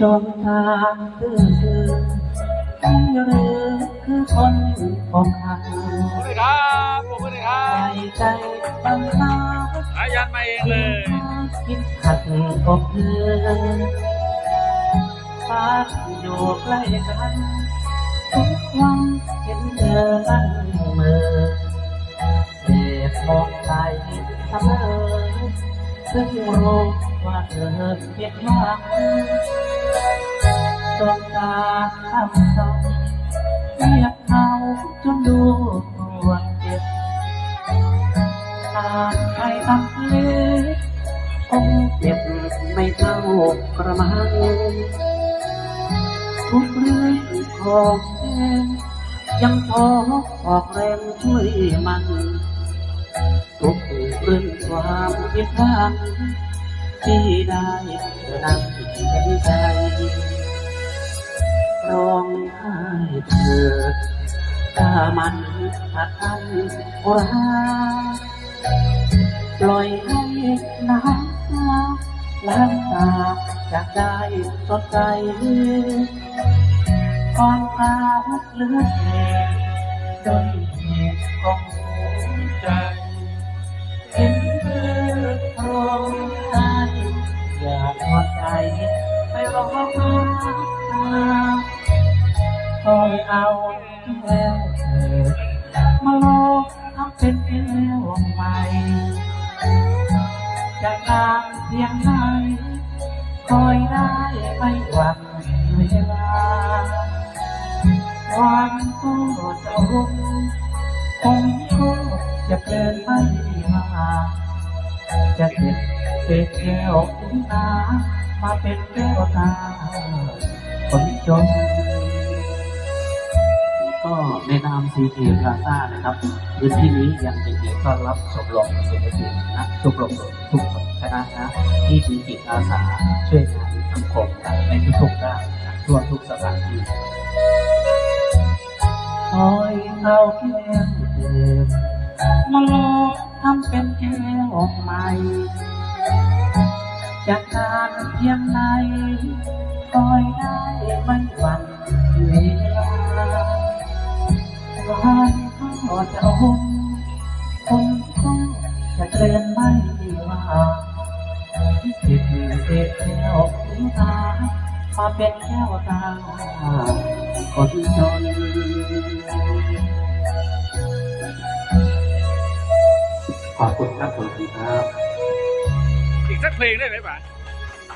ดวงตาคือคือที่หรือคือคนของเขาขอบคุณครับขอบคุณครัใจบใจบังคับ อายันมาเองเลยคิดขัดอกเพื่อนฟ้าอยู่ใกล้กันทุกวันเห็นเธอนั่งเมือเสพมองใจเสมอ ซึ่งรู้ว่าเธอเพียงหวังดวงตาข้ามสองเรียกเขาจนดูปวดเจ็บหากใครทำเล็กคงเจ็บไม่เท่ากระมังทุกเรื่องของแทนยังพอออกแรงช่วยมัน ทุกเรื่องความผิดพลาดที่ได้เธอนั่งเห็นใจร้องไห้เธอถ้ามันขาดอันรักปล่อยให้น้ำตาล้างตาจากได้สดใจความรักเลือดแดงจนเหตุของหัวใจ เห็นเธอตรงใจอย่าทอดใจไปรอมาคอยเอาแล้วเธอมาโลกทำเป็นเอวใหม่จะนานเพียงไหนคอยได้ไม่หวังเวลาวันก็จะรุ่งคงก็จะเกินไม่มา จะเก็บเศษแก้วถึงตา มาเป็นแก้วตาคนจน ก็ในนามซีพีพลาซ่านะครับพื้นที่นี้ยังเป็นที่ต้อนรับชมรมศิลปินนักชมรมทุกคณะนะที่มีจิตอาสาช่วยงานสังคมกันในทุกๆด้านทั่วทุกสถานที่คอยเอาแก้วเดิมมาลองำเป็นแก้วใหม่จากการเพียงไหนคอยได้ไม่หวั่นเวลาวันก็จะหุ่นคนก็จะเกลียนไม่ว่าจิตเด็กแก้วตามาเป็นแก้วตาคนจน ขอบคุณครับผมคุณครับอีกสักเพลงได้ไหมป๋า